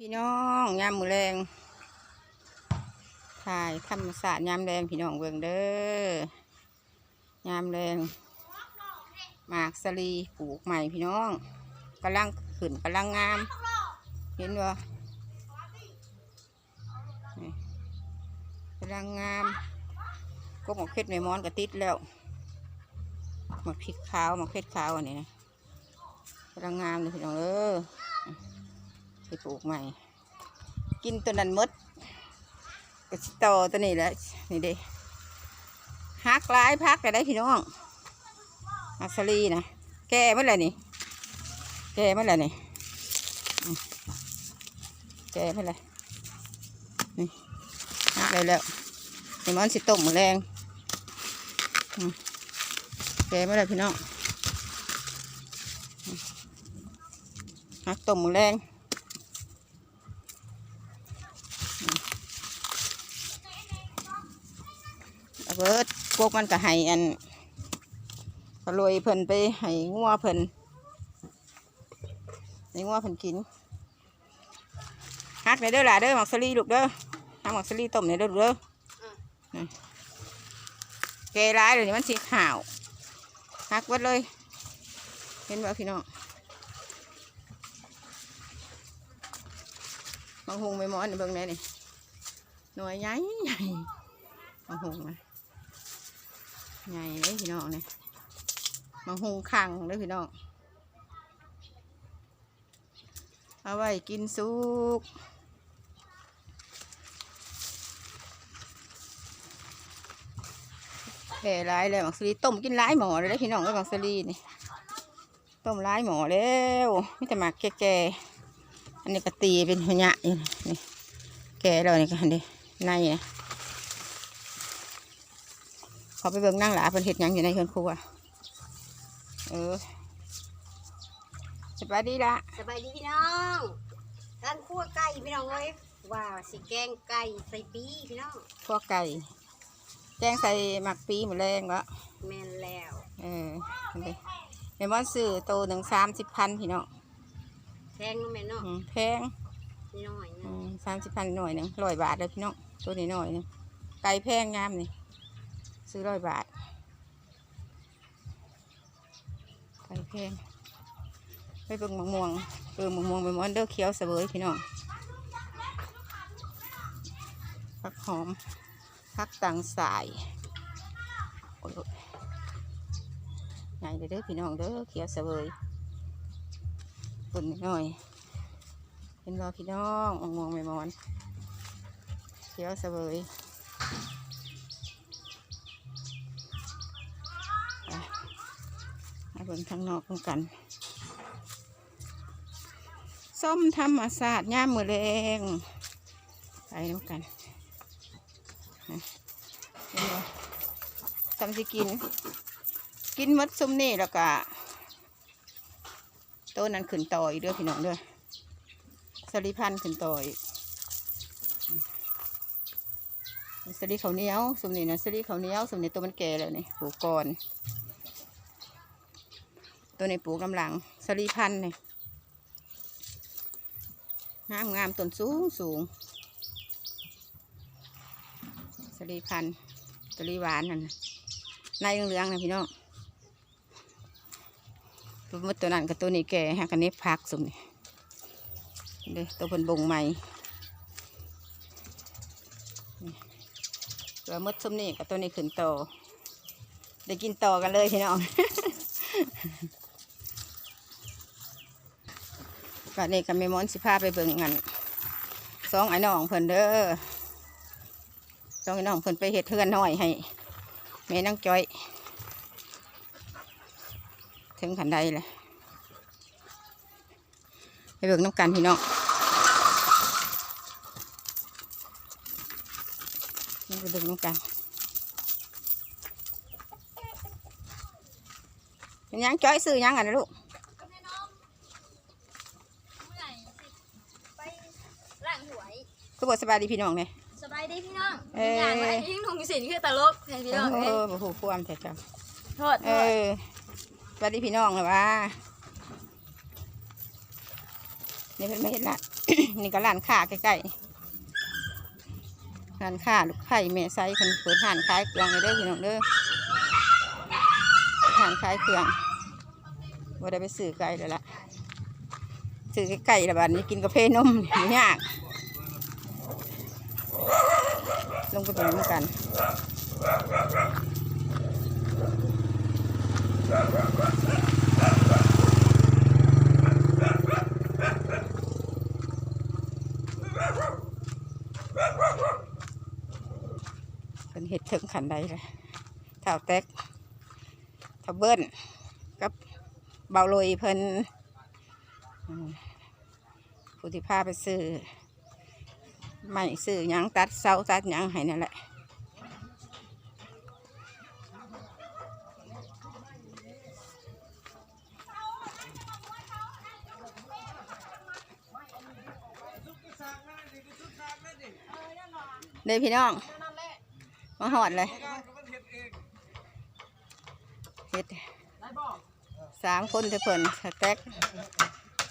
พี่น้องยามมือแรงถ่ายธรรมศาสตร์ยามแรงพี่น้องเบิ่งเด้อยามแรงหมากสลีปลูกใหม่พี่น้องกำลังขึ้นกำลังงาม เห็นบ่กำลังงามก็หมกเพชรในมอนก็ติดแล้วหมกพริกขาวหมกเพชรขาวอันนี้นะกำลังงามเลยพี่น้องเออ ไปปลูกใหม่ กินตัวนั้นมดก็สิต่อตัวนี้แหละนี่เด้ฮักหลายพักแต่ได้พี่น้องฮัสลีนะแก่เมื่อไรนี่แก่เมื่อไรนี่แก่เมื่อไรนี่ฮักได้แล้วนี่มันสิต้มหมแรงแก่เมื่อไรพี่น้องฮักต้มหมแรง เอาเบิดพวกมันก็ให้อันก็โรยเพิ่นไปให้งัวเพิ่นให้งัวเพิ่นกินฮักในเด้อหล่ะเด้อหมักสลีลูกเด้อฮักหมักสลีต้มในเด้อลูกเด้อนี่แกร้ายเลยนี่มันสีขาวฮักเบิดเลย เห็นบ่พี่น้องบางหงไม่มอนนี่เบิ่งแน่นี่หน่วยใหญ่ใหญ่บางหงนะ ใหญ่เลยพี่น้องเนี่ยบางหงคังเลยพี่น้องเอาไว้กินสุกแก่ร้ายเลยบักสลีต้มกินร้ายหมอเลยพี่น้องเลยบักสลีนี่ต้มร้ายหมอแล้วไม่แต่หมากแก่ๆอันนี้ก็ตีเป็นหัวหยะอยู่นี่แก่แล้วนี่กันนี้ในนะ เขาไปเบิ่งนั่งหลาเป็นเห็ดหยังอยู่ในเครื่องครัวเออสบายดีละสบายดีพี่น้องท่านคั่วไก่พี่น้องเอ้ยว่าสิแกงไก่ใส่ปีพี่น้องพวกไก่แจ้งใส่หมักปีหมดแรงวะแม่นแล้วเอออันนี้เมมอนซื้อโตหนึ่งสามสิบพันพี่น้องแพงเนาะแม่เนาะอืมแพงนิดหน่อยอืเนาะมสามสิบพันหน่อยหนึ่งร้อยบาทเลยพี่น้องตัวนี้หน่อยหนึงไก่แพงงามนี่ ซื้อร้อยบาทไก่แพงไปเบิ่งมะม่วงเออมะม่วงเมมอนเด้อเขียวเสวยพี่น้องผักหอมผักต่างสายใหญ่เด้อพี่น้องเด้อเขียวเสวยปุ่นหน่อยเป็นรอพี่น้องมะม่วงไม่มอนเขียวเสวยไปมา เบิ่งทางนอกกัน ส้มธรรมศาสตร์ย่ามมือแรงไปน้ำกันทำสิกิน กินหมดซุมนี่แล้วก็ต้นนั้นขึ้นต่ออีกเด้อพี่น้องเด้อสลิพันขึ้นต่อยสลิข้าเหนียวสมนี่นะสลิข้าเหนียวสมนี่ตัวมันแก่แล้วนี่ปลูกก่อน ตัวนี้ปลูกกำลังสลิพันธุ์นี่งามงามต้นสูงสูงสลิพันธุ์สลิหวานนั่นน่ะในเหลืองๆนะพี่น้องตัวมดตัวนั้นกับตัวนี้แก่ฮะกันนี้พักสมนี่เด้อตัวเพิ่นบงใหม่ตัวมดซุมนี่กับตัวนี้ขึ้นโตได้กินต่อกันเลยพี่น้อง ก็นี่ก็แม่มอนสิพาไปเบิ่งกันสองไอ้น้องเพิ่นเด้อสองไอ้น้องเพิ่นไปเฮ็ดเทือนน้อยให้แม่นางจ้อย ถึงขันใดเลยไปเบิ่งน้ำกันพี่น้องนี่ไปดึงน้ำกันเป็นยังจ้อยซื้อยังอะนะลูก ไปล้างหวย คือบอกสบายดีพี่น้องเนี่ยสบายดีพี่น้องเอ้ยงานว่ายิ่งทงสินคือตลกให้พี่เอน้องเอ้ยอโอ้โหความแท้จ้าโทษเออสบายดีพี่น้องเลยว่านี่เพิ่นไม่เห็นละนี่ก็ร้านค้าใกล้ๆร้านค้าลูกไผ่แม่ไซคนเปิดร้านขายเครื่องเลยเด้อพี่น้องเด้อร้านขายเครื่องบ่ได้ไปซื้อไก่เลยละซื้อไก่ละบัดนี้กินกาแฟนมนี่ยาก ลงไปเป็นเหมือนกันเป็นเห็ดถึงขันใดเลยเท่าแตกเท่าเบิ้ลกับเบาโลยเพิ่นผู้ที่พาไปซื้อ ไม่ซื้อยังตัดเสาตัดยังให้นั่นแหละเลยพี่น้อง มาหอดเลยเฮ็ดสามคนเถอะเพิ่นเท่าแตก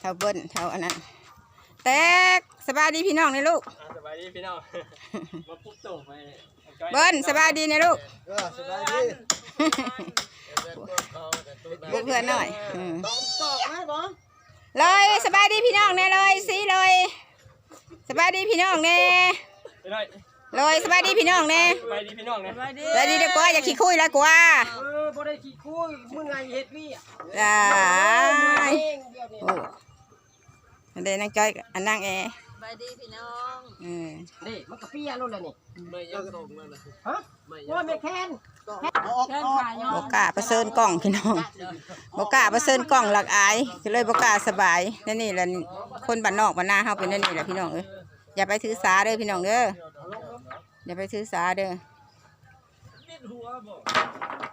เท่าเบิ้ลเท่าอันนั้นแตก สบายดีพี่น้องเลยลูก อ่าสบายดีพี่น้อง มาปุ๊บส่งไปเบิ้ลสบายดีนะลูก เออสบายดีลูกเพื่อนหน่อยอืมตอบตอบไหมบอสเลยสบายดีพี่น้องแน่เลยสิเลยสบายดีพี่น้องแน่ไปหน่อยเลยสบายดีพี่น้องแน่สบายดีพี่น้องนะสบายดีสบายดีเด็กกว่าอย่าขี้คุยแล้วกว่าเออบ่ได้ขี้คุยมึงไงเฮ็ดพี่อะจ้าเองเดียวนี่ โอ้อันเดนนั่งจ้อยอันนั่งแอร์ บายดีพี่น้องเออนี่มันก็เปียนู่นแหละนี่ไม่ยังตกมาเลยฮะว่าไม่แค้นเอาออกออกบกล้าประเสริญกล้องพี่น้องบกล้าประเสริญกล้องหลักอายก็เลยบกล้าสบายนั่นนี่แหละคนบ้านนอกบ้านนาเฮาเป็นนั่นนี่แหละพี่น้องเอ้ยอย่าไปถือสาเด้อพี่น้องเด้ออย่าไปถือสาเด้อ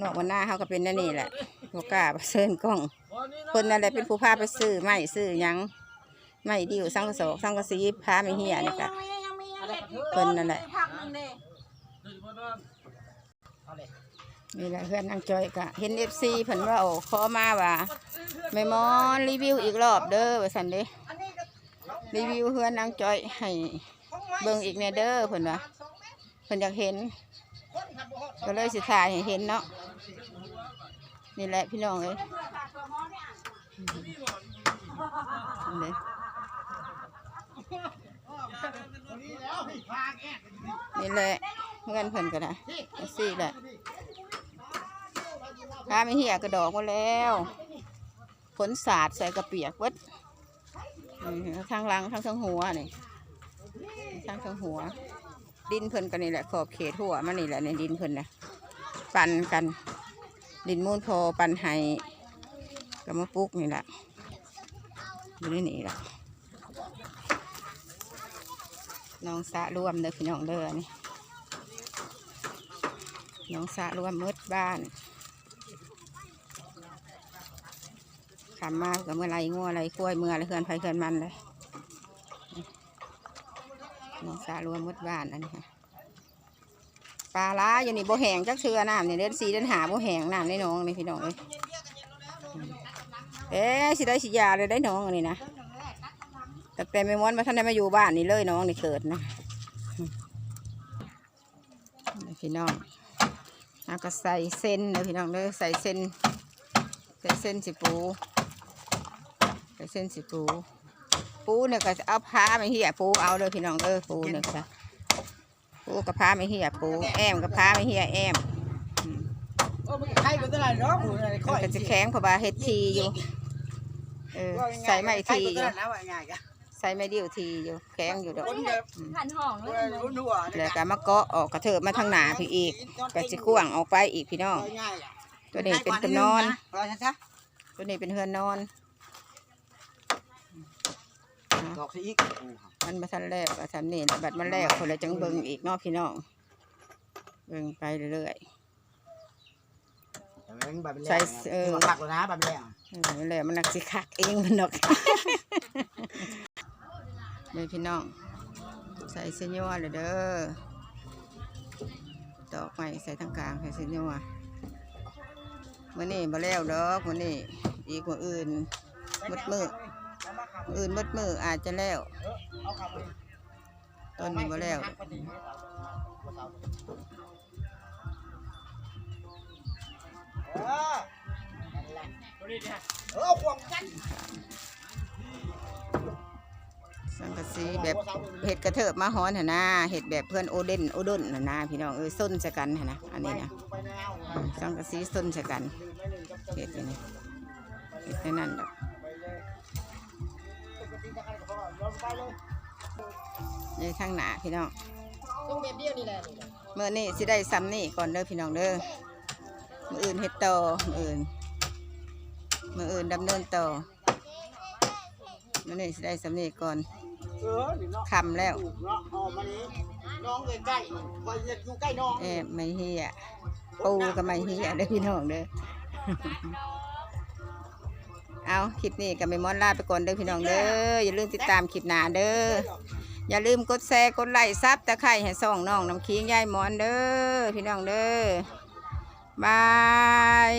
นอกบ้านนาเฮาก็เป็นนั่นนี่แหละบกล้าประเสริญกล้อง คนนั่นแหละเป็นผู้พาไปซื้อไม้ซื้อหยัง ไม้ดิวสังกะโสสังกะสีพาไม่เหียนี่กะเพิ่นนั่นแหละพักนึงเด้นี่แหละเพื่อนนางจอยกะเห็นเอฟซีเพิ่นว่าโอ้ขอมาว่าแม่หมอนรีวิวอีกรอบเด้อว่าซั่นเด้รีวิวเพื่อนนางจอยให้เบิ่งอีกแน่เด้อเพิ่นว่าเพิ่นอยากเห็น ก็เลยสิถ่ายให้เห็นเนาะนี่แหละพี่น้องเอ้ยนี่ นี่แหละเงินเพิ่นก็ได้สี่แหละพาไม่เหี่ยกระดอกมาแล้วผลสาดใส่กระเปียกเวัดทางลังทางทางหัวนี่ทางทางหัว ดินเพิ่นกันนี่แหละขอบเขตหัวมันนี่แหละในดินเพิ่นนะปันกัน ดินมูลโพอปันไห้กับมะปุกนี่แหละอยู่ในนี่แหละ น้องสะรวมเด้อพี่น้องเด้อนี่น้องสะรวมมืดบ้านขำมากกับเมื่อไรงัวอะไรกล้วยเมื่อไรเฮือนไฟเฮือนมันเลยน้องสารวมหมดบ้านอันนี้ค่ะปลาล้าอยู่นี่โบแหงจักเชือน้ำนี่ยเดือนสีเดือนหาโบแหงน้ำในหน้องนี่พี่น้องเลยเอ๊ะสิได้สิยาเลยได้น้องอันนี้นะ แต่แต่ไม่ม้วนมาท่านได้มาอยู่บ้านนี่เลยน้องนี่เกิดนะพี่น้องแล้วก็ใส่เส้นเลยพี่น้องเลยใส่เส้นใส่เส้นสิปูใส่เส้นสิปู ปูเนี่ยก็เอาผ้าไม่เหี่ยปูเอาเลยพี่น้องเออปูเนี่ยค่ะปูกับผ้าไม่เหี่ยปูแอมกับผ้าไม่เหี่ยแอมโอ้มันใครเป็นลาดเนาะมันอะไรค่มันยก็จะแข็งเพราะว่าเฮ็ดทีอยู่เออใส่ไม้ทีอยู่ แล้วว่าง่ายกันใส่ไม้เดียวทีอยู่แข็งอยู่ดอกคนแบบขันห้องเลยรุ่นหัวแล้วก็มาเกาะออกกระเถิบมาทางหนาพี่อีกก็จะกว้างออกไปอีกพี่น้องง่ายอะตัวนี้เป็นตัวนอนรอช้าตัวนี้เป็นเฮือนนอนดอกสิอีกมันมาทันแรกว่าทันนี่แหละบัดมันแรกคนละจังเบิงอีกเนาะพี่น้องเบิงไปเรื่อยใช่เออผักแล้วนะแบบนี้ๆเออนั่นแหละมันนักสิคักเองมันดอก เลยพี่น้อง ใส่เส้นยัวเลยเด้อตอกไม้ใส่ทางกลางใส่เส้นยัวมื่อนี้มาแล้วดอกมื่อนี้อีกมื่ออื่นมืดมืดอื่นมืดมืออาจจะแล้วเอาขับไปต้นนี้บ่แล้วเออแหละตัวนี้เนี่ยเออเอาควงกัน สังกะสีแบบเห็ดกระเถิบมาฮ้อนหนนะเห็ดแบบเพื่อนโอเดนโอดนหนนะพี่น้องเออส้นใส่กันหนนะอันนี้นะไปแนวอืมสังกะสีส้นใส่กันดื่มไม่หนึ่งกับเห็ดอยู่นี่เห็ดในนั่นดอกไปเลยปกติจะใครก็พอย้อนไปเลยในทางหนาพี่น้องต้องแบบเดียวนี่แหละนี่เมื่อนี้สิได้ซ้ำนี่ก่อนเด้อพี่น้องเด้อมืออื่นเฮ็ดต่อมืออื่นมืออื่นดำเนินต่อมื่อนี้สิได้ซ้ำนี่ก่อน เออนี่เนาะคำแล้วถูกเนาะออกมานี้น้องใกล้ๆคอยอยู่ใกล้น้องเอ๊ะไม่เฮียปูก็ไม่เฮียเด้อพี่น้องเด้อเอาคลิปนี้ก็ไม่มอนลาไปก่อนเด้อพี่น้องเด้ออย่าลืมติดตามคลิปหน้าเด้ออย่าลืมกดแชร์กดไลค์ซับตะไคร้ให้ส่องน้องน้ำคิงยายหมอนเด้อพี่น้องเด้อบาย